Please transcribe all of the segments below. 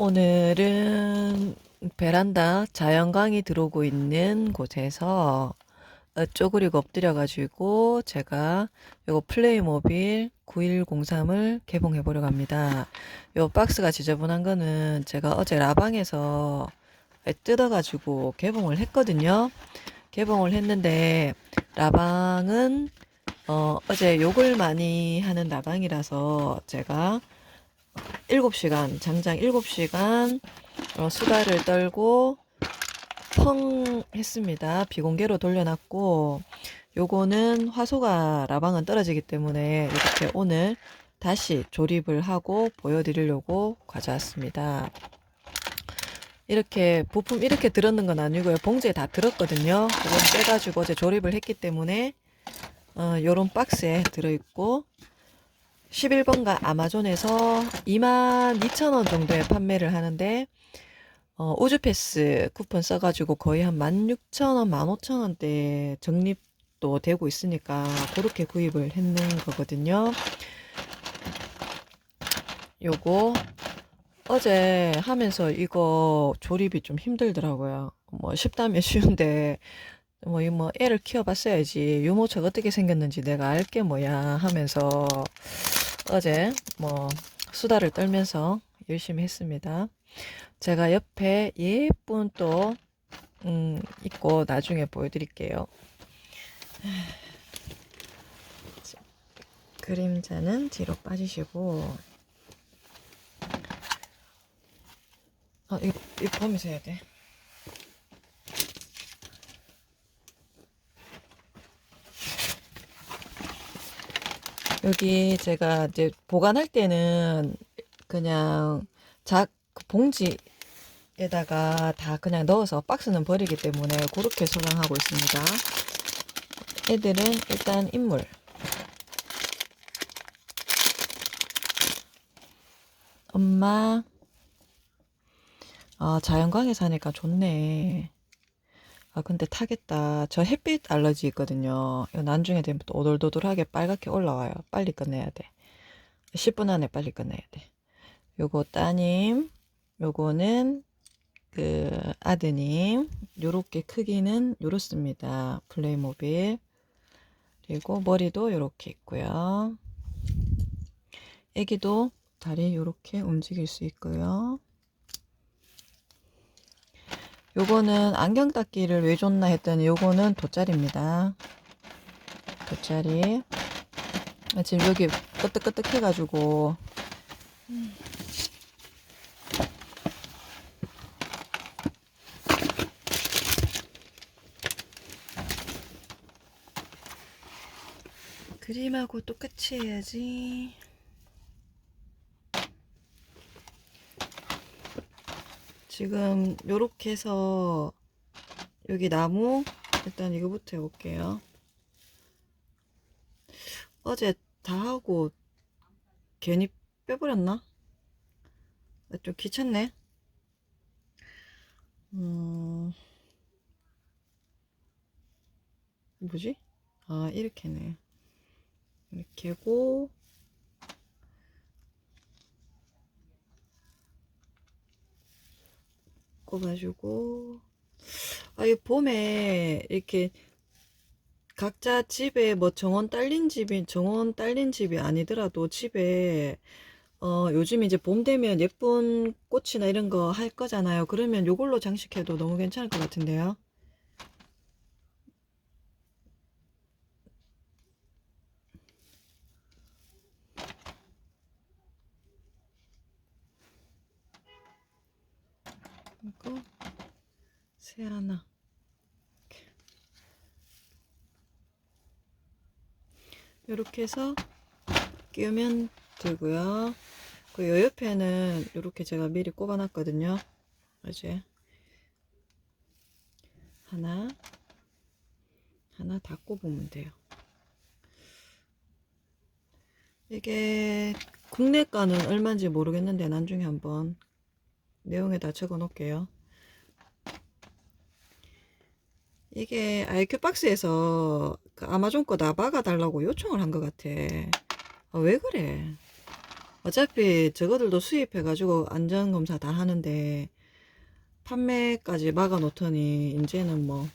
오늘은 베란다 자연광이 들어오고 있는 곳에서 어, 쪼그리고 엎드려가지고 제가 요거 플레이모빌 9103을 개봉해 보려고 합니다. 요 박스가 지저분한 거는 제가 어제 라방에서 뜯어가지고 개봉을 했거든요. 개봉을 했는데 라방은 어, 어제 욕을 많이 하는 라방이라서 제가 7시간, 장장 7시간 어, 수다를 떨고 펑 했습니다. 비공개로 돌려놨고 요거는 화소가 라방은 떨어지기 때문에 이렇게 오늘 다시 조립을 하고 보여드리려고 가져왔습니다. 이렇게 부품 이렇게 들었는 건 아니고요. 봉지에 다 들었거든요. 그건 빼가지고 어제 조립을 했기 때문에 어, 요런 박스에 들어있고 11번가 아마존에서 22,000원 정도에 판매를 하는데 어, 우주패스 쿠폰 써가지고 거의 한 16,000원, 15,000원대 적립도 되고 있으니까 그렇게 구입을 했는 거거든요. 요거 어제 하면서 이거 조립이 좀 힘들더라고요. 뭐 쉽다면 쉬운데 뭐 이 뭐 애를 키워봤어야지 유모차가 어떻게 생겼는지 내가 알게 뭐야 하면서 어제 뭐 수다를 떨면서 열심히 했습니다. 제가 옆에 예쁜 또 음, 있고 나중에 보여드릴게요. 그림자는 뒤로 빠지시고 아 이거, 이거 보면서 해야 돼. 여기 제가 이제 보관할 때는 그냥 작그 봉지에다가 다 그냥 넣어서 박스는 버리기 때문에 그렇게 소장하고 있습니다. 애들은 일단 인물. 엄마. 아, 자연광에 사니까 좋네. 아, 근데 타겠다. 저 햇빛 알러지 있거든요. 이거 나중에 되면 또 오돌도돌하게 빨갛게 올라와요. 빨리 끝내야 돼. 10분 안에 빨리 끝내야 돼. 요거 따님, 요거는 그 아드님, 요렇게 크기는 요렇습니다. 플레이모빌. 그리고 머리도 요렇게 있고요. 애기도 다리 요렇게 움직일 수 있고요. 요거는 안경 닦기를 왜 줬나 했더니 요거는 돗자리입니다. 돗자리. 아, 지금 여기 끄떡끄떡 해가지고 그림하고 똑같이 해야지. 지금 요렇게 해서 여기 나무 일단 이거부터 해볼게요. 어제 다 하고 괜히 빼버렸나? 아, 좀 귀찮네. 음, 뭐지? 아, 이렇게네. 이렇게고, 꼽아주고, 아, 이 봄에 이렇게 각자 집에 뭐 정원 딸린 집이, 정원 딸린 집이 아니더라도 집에 어, 요즘 이제 봄 되면 예쁜 꽃이나 이런 거 할 거잖아요. 그러면 요걸로 장식해도 너무 괜찮을 것 같은데요. 그리고 새 하나. 이렇게 해서 끼우면 되고요. 그요 옆에는 이렇게 제가 미리 꼽아놨거든요. 이제 하나 하나 다 꼽으면 돼요. 이게 국내 가는 얼마인지 모르겠는데 나중에 한번 내용에다 적어 놓을게요. 이게 IQ 박스에서 그 아마존 거다 박아 달라고 요청을 한 것 같아. 아, 왜 그래? 어차피 저거들도 수입해가지고 안전검사 다 하는데 판매까지 막아놓더니 이제는 뭐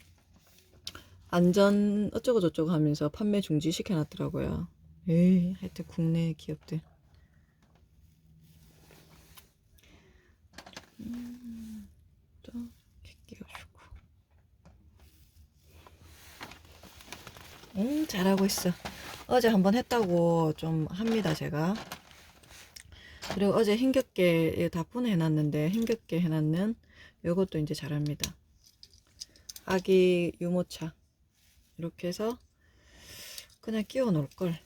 안전 어쩌고 저쩌고 하면서 판매 중지 시켜놨더라고요. 에이 하여튼 국내 기업들. 음, 또 이렇게 끼워주고. 음 잘하고 있어. 어제 한번 했다고 좀 합니다 제가. 그리고 어제 힘겹게 다 분해해놨는데 힘겹게 해놨는 요것도 이제 잘합니다. 아기 유모차 이렇게 해서 그냥 끼워 놓을 걸.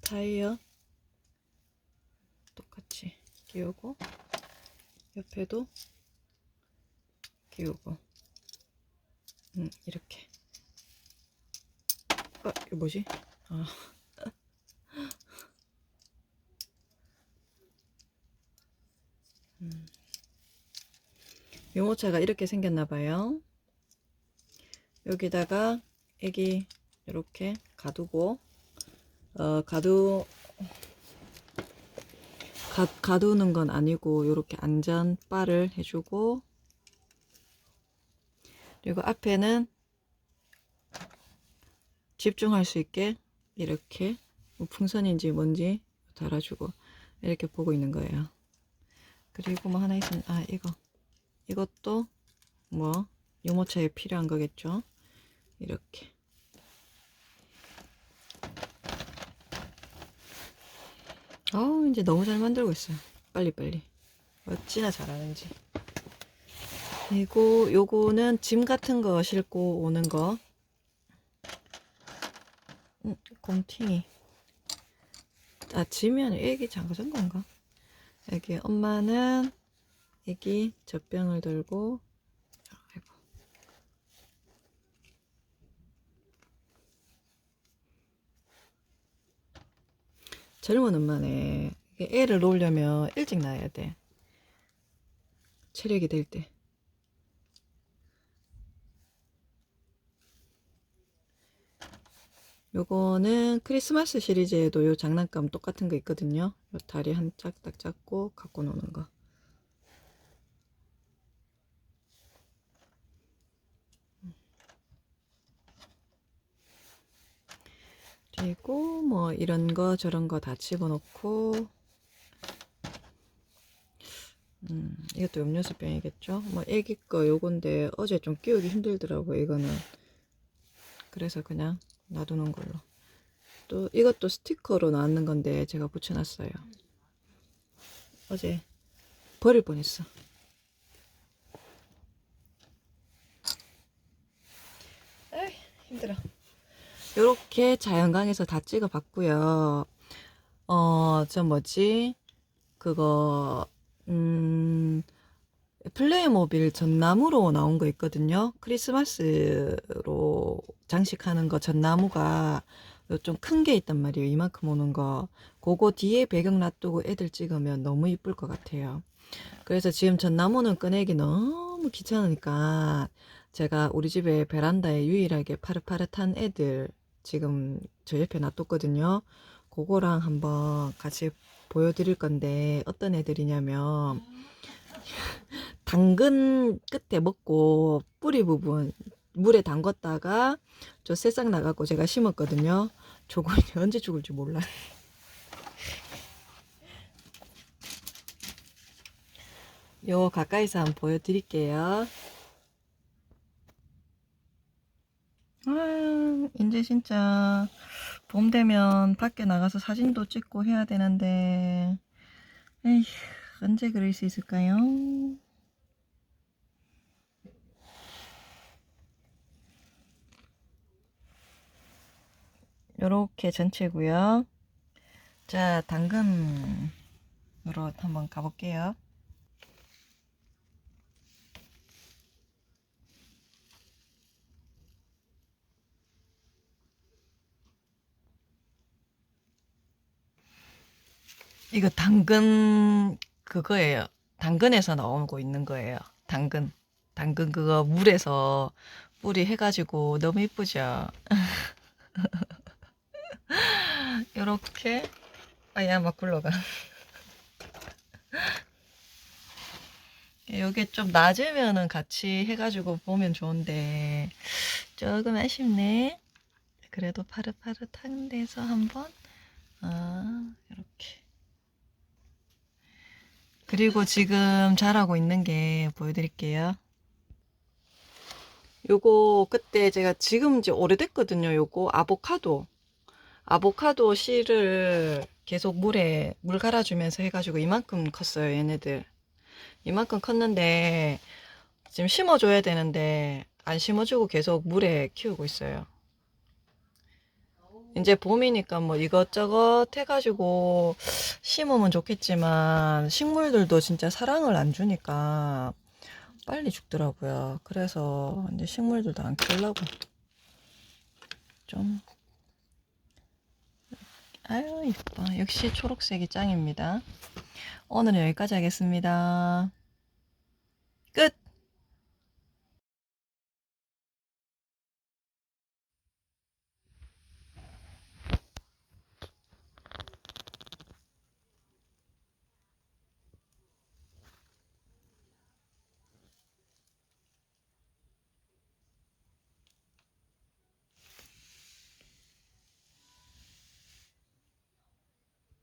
타이어 끼우고 옆에도 끼우고 음, 이렇게 아 이거 뭐지? 아 음. 유모차가 이렇게 생겼나 봐요. 여기다가 애기 이렇게 가두고 어 가두 가, 가두는 건 아니고 이렇게 안전 바를 해주고 그리고 앞에는 집중할 수 있게 이렇게 뭐 풍선인지 뭔지 달아주고 이렇게 보고 있는 거예요. 그리고 뭐 하나 있으면 아 이거 이것도 뭐 유모차에 필요한 거겠죠. 이렇게 어 이제 너무 잘 만들고 있어요. 빨리빨리 어찌나 잘하는지. 그리고 요거는 짐 같은 거 싣고 오는 거. 음, 곰팅이. 아, 짐이 애기 장가전 건가? 여기 엄마는 애기 젖병을 들고. 젊은 엄마네 애를 놓으려면 일찍 낳아야 돼 체력이 될 때. 요거는 크리스마스 시리즈에도 요 장난감 똑같은 거 있거든요. 요 다리 한 짝딱 잡고 갖고 노는 거. 그리고 뭐 이런 거 저런 거 다 집어넣고. 음, 이것도 음료수 병이겠죠? 뭐 애기 거 요건데 어제 좀 끼우기 힘들더라고 이거는. 그래서 그냥 놔두는 걸로. 또 이것도 스티커로 나왔는 건데 제가 붙여놨어요. 어제 버릴 뻔했어. 에이 힘들어 요렇게 자연광에서 다 찍어 봤고요 어 저 뭐지 그거 음 플레이모빌 전나무로 나온 거 있거든요. 크리스마스로 장식하는 거 전나무가 좀 큰 게 있단 말이에요. 이만큼 오는 거. 그거 뒤에 배경 놔두고 애들 찍으면 너무 이쁠 것 같아요. 그래서 지금 전나무는 꺼내기 너무 귀찮으니까 제가 우리 집에 베란다에 유일하게 파릇파릇한 애들 지금 저 옆에 놔뒀거든요. 그거랑 한번 같이 보여드릴 건데 어떤 애들이냐면 당근 끝에 먹고 뿌리 부분 물에 담갔다가 저 새싹 나갖고 제가 심었거든요. 저거 이제 언제 죽을지 몰라. 요 가까이서 한번 보여드릴게요. 아, 이제 진짜 봄 되면 밖에 나가서 사진도 찍고 해야 되는데, 에휴, 언제 그럴 수 있을까요? 요렇게 전체고요. 자, 당근으로 한번 가볼게요. 이거 당근 그거예요. 당근에서 나오고 있는 거예요. 당근. 당근 그거 물에서 뿌리 해가지고 너무 이쁘죠? 요렇게 아야 막 굴러가 요게 좀 낮으면은 같이 해가지고 보면 좋은데 조금 아쉽네 그래도 파릇파릇한 데서 한번 아 이렇게 그리고 지금 잘하고 있는 게 보여드릴게요. 요거 그때 제가 지금 이제 오래됐거든요 요거. 아보카도. 아보카도 씨를 계속 물에 물 갈아주면서 해가지고 이만큼 컸어요 얘네들. 이만큼 컸는데 지금 심어줘야 되는데 안 심어주고 계속 물에 키우고 있어요 이제 봄이니까 뭐 이것저것 해가지고 심으면 좋겠지만 식물들도 진짜 사랑을 안 주니까 빨리 죽더라고요. 그래서 이제 식물들도 안 키우려고. 좀 아유 이뻐. 역시 초록색이 짱입니다. 오늘은 여기까지 하겠습니다